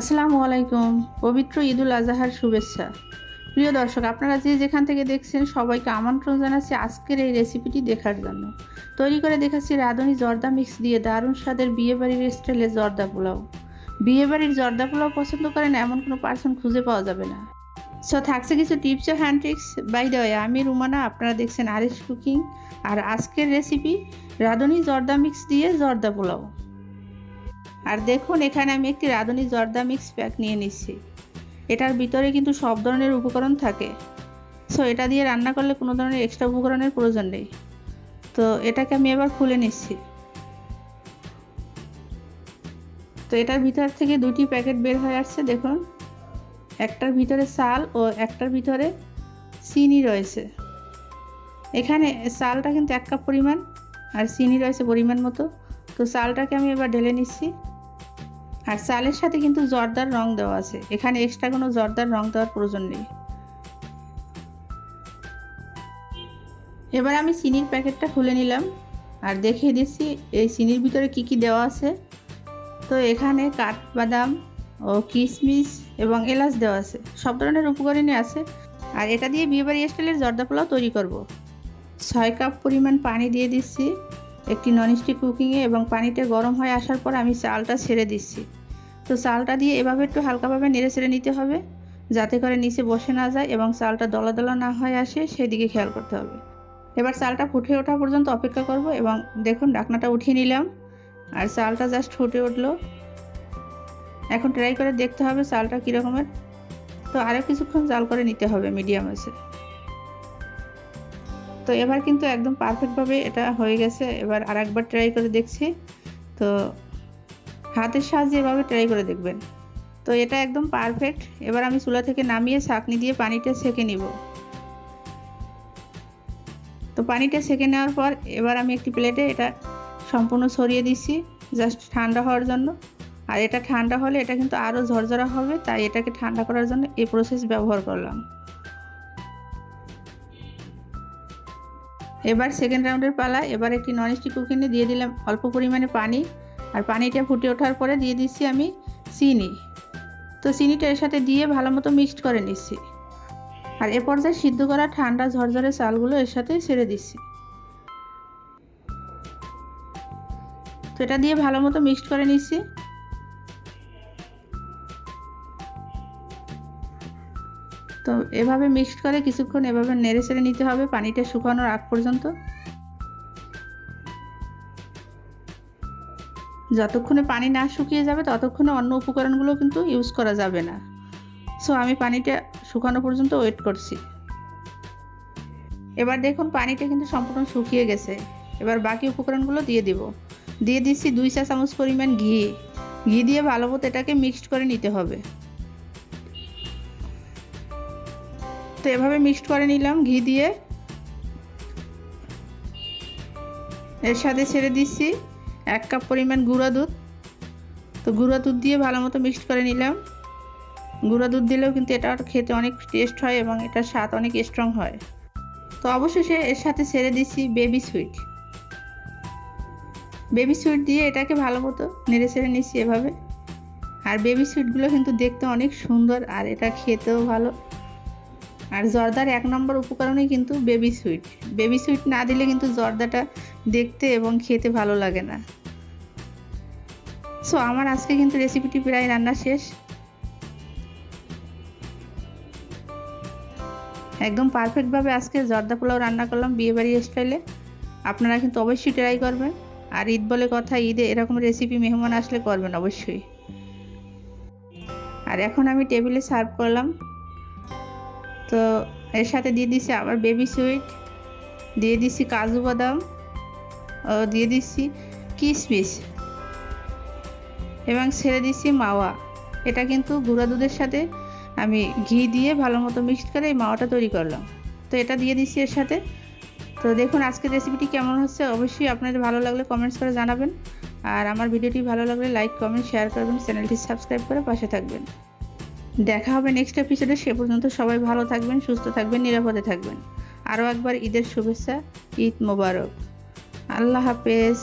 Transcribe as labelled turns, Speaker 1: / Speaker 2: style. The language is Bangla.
Speaker 1: আসসালামু আলাইকুম। পবিত্র ঈদুল আজহার শুভেচ্ছা। প্রিয় দর্শক, আপনারা যে যেখান থেকে দেখছেন, সবাইকে আমন্ত্রণ জানাচ্ছি আজকের এই রেসিপিটি দেখার জন্য। তৈরি করে দেখাচ্ছি রাঁধুনি জর্দা মিক্স দিয়ে দারুণ স্বাদের বিয়েবাড়ির স্টাইলে জর্দা পোলাও। বিয়েবাড়ির জর্দা পোলাও পছন্দ করেন এমন কোনো পার্সন খুঁজে পাওয়া যাবে না। সো থাকছে কিছু টিপস ও হ্যান্ড ট্রিক্স বাই দেওয়া আমি রুমানা, আপনারা দেখছেন আরিস কুকিং আর আজকের রেসিপি রাঁধুনি জর্দা মিক্স দিয়ে জর্দা পোলাও। আর দেখুন, এখানে আমি একটি রাঁধুনি জর্দা মিক্স প্যাক নিয়ে নিচ্ছি। এটার ভিতরে কিন্তু সব ধরনের উপকরণ থাকে। সো এটা দিয়ে রান্না করলে কোনো ধরনের এক্সট্রা উপকরণের প্রয়োজন নেই। তো এটাকে আমি এবার খুলে নিচ্ছি। তো এটার ভিতর থেকে দুটি প্যাকেট বের হয়ে আসছে, দেখুন। একটার ভিতরে চাল ও একটার ভিতরে চিনি রয়েছে। এখানে চালটা কিন্তু এক কাপ পরিমাণ আর চিনি রয়েছে পরিমাণ মতো। তো চালটাকে আমি এবার ঢেলে নিচ্ছি। আর চালের সাথে কিন্তু জর্দার রং দেওয়া আছে। এখানে এক্সট্রা কোনো জর্দার রং দেওয়ার প্রয়োজন নেই। এবার আমি চিনির প্যাকেটটা খুলে নিলাম আর দেখিয়ে দিচ্ছি এই চিনির ভিতরে কি কি দেওয়া আছে। তো এখানে কাঠবাদাম ও কিশমিশ এবং এলাচ দেওয়া আছে। সব ধরনের উপকরণই আছে। আর এটা দিয়ে বিয়েবাড়ি স্টাইলের জর্দা পোলাও তৈরি করব। ছয় কাপ পরিমাণ পানি দিয়ে দিচ্ছি। একটি ননস্টিক কুকিংয়ে এবং পানিটা গরম হয়ে আসার পর আমি চালটা ছেড়ে দিচ্ছি। তো চালটা দিয়ে এভাবে একটু হালকাভাবে নেড়ে ছেড়ে নিতে হবে, যাতে করে নিচে বসে না যায় এবং চালটা দলা দলা না হয়ে আসে, সেদিকে খেয়াল করতে হবে। এবার চালটা ফুটে ওঠা পর্যন্ত অপেক্ষা করব এবং দেখুন ডাকনাটা উঠিয়ে নিলাম, আর চালটা জাস্ট ফুটে উঠল। এখন ট্রাই করে দেখতে হবে চালটা কীরকমের। তো আরও কিছুক্ষণ জাল করে নিতে হবে মিডিয়াম আছে। তো এবার কিন্তু একদম পারফেক্টভাবে এটা হয়ে গেছে, এবার আর একবার ট্রাই করে দেখছি। তো হাতের সাহায্যে এভাবে ট্রাই করে দেখবেন। তো এটা একদম পারফেক্ট এবার আমি চুলা থেকে নামিয়ে ছাঁকনি দিয়ে পানিটা সেকে নিব। তো পানিটা সেকে নেওয়ার পর এবার আমি একটি প্লেটে এটা সম্পূর্ণ ছড়িয়ে দিচ্ছি জাস্ট ঠান্ডা হওয়ার জন্য। আর এটা ঠান্ডা হলে এটা কিন্তু আরও ঝরঝরা হবে, তাই এটাকে ঠান্ডা করার জন্য এই প্রসেস ব্যবহার করলাম। এবার সেকেন্ড রাউন্ডের পালা, এবার একটি ননস্টিক কুকিংয়ে দিয়ে দিলাম অল্প পরিমাণে পানি। আর পানিটা ফুটে ওঠার পরে দিয়ে দিচ্ছি আমি চিনি। তো চিনিটা এর সাথে দিয়ে ভালো মতো মিক্সড করে নিচ্ছি আর এ পর্যায়ে সিদ্ধ করা ঠান্ডা ঝরঝরে চালগুলো এর সাথে ছেড়ে দিচ্ছি তো এটা দিয়ে ভালো মতো মিক্সড করে নিচ্ছি তো এভাবে মিক্সড করে কিছুক্ষণ এভাবে নেড়ে চেড়ে নিতে হবে, পানিটা শুকানোর আগ পর্যন্ত। যতক্ষণে পানি না শুকিয়ে যাবে, ততক্ষণে অন্য উপকরণগুলো কিন্তু ইউজ করা যাবে না। সো আমি পানিটা শুকানো পর্যন্ত ওয়েট করছি। এবার দেখুন পানিটা কিন্তু সম্পূর্ণ শুকিয়ে গেছে। এবার বাকি উপকরণগুলো দিয়ে দিব। দিয়ে দিচ্ছি দুই চা চামচ পরিমাণ ঘি। ঘি দিয়ে ভালো মতো এটাকে মিক্সড করে নিতে হবে। তো এভাবে মিক্সড করে নিলাম ঘি দিয়ে। এর সাথে ছেড়ে দিচ্ছি। এক কাপ পরিমাণ গুঁড়া দুধ। তো গুঁড়া দুধ দিয়ে ভালো মতো মিক্সড করে নিলাম। গুঁড়া দুধ দিলেও কিন্তু এটা খেতে অনেক টেস্ট হয় এবং এটার স্বাদ অনেক স্ট্রং হয়। তো অবশেষে এর সাথে ছেড়ে দিচ্ছি বেবি সুইট বেবি সুইট দিয়ে এটাকে ভালো মতো নেড়ে ছেড়ে নিচ্ছি এভাবে। আর বেবি সুইটগুলো কিন্তু দেখতে অনেক সুন্দর আর এটা খেতেও ভালো। আর জর্দার এক নম্বর উপকরণই কিন্তু বেবি সুইট বেবি সুইট না দিলে কিন্তু জর্দাটা দেখতে এবং খেতে ভালো লাগে না। সো আমার আজকে কিন্তু রেসিপিটি প্রায় রান্না শেষ। একদম পারফেক্টভাবে আজকে জর্দা পোলাও রান্না করলাম বিয়েবাড়ি স্টাইলে আপনারা কিন্তু অবশ্যই ট্রাই করবেন। আর ঈদ বলে কথা, ঈদে এরকম রেসিপি মেহমান আসলে করবেন অবশ্যই। আর এখন আমি টেবিলে সার্ভ করলাম। তো এর সাথে দিয়ে দিচ্ছি আবার বেবি সুইট দিয়ে দিচ্ছি কাজু বাদাম, ও দিয়ে দিচ্ছি কিশমিশ এবং ছেড়ে দিচ্ছি মাওয়া। এটা কিন্তু গুঁড়া দুধের সাথে আমি ঘি দিয়ে ভালো মতো মিক্সড করে এই মাওয়াটা তৈরি করলাম। তো এটা দিয়ে দিচ্ছি এর সাথে। তো দেখুন আজকের রেসিপিটি কেমন হচ্ছে অবশ্যই আপনাদের ভালো লাগলে কমেন্টস করে জানাবেন। আর আমার ভিডিওটি ভালো লাগলে লাইক কমেন্ট শেয়ার করবেন, চ্যানেলটি সাবস্ক্রাইব করে পাশে থাকবেন। দেখা হবে নেক্সট এপিসোডে সে পর্যন্ত সবাই ভালো থাকবেন, সুস্থ থাকবেন, নিরাপদে থাকবেন। আরও একবার ঈদের শুভেচ্ছা, ঈদ মোবারক। আল্লাহ হাফেজ।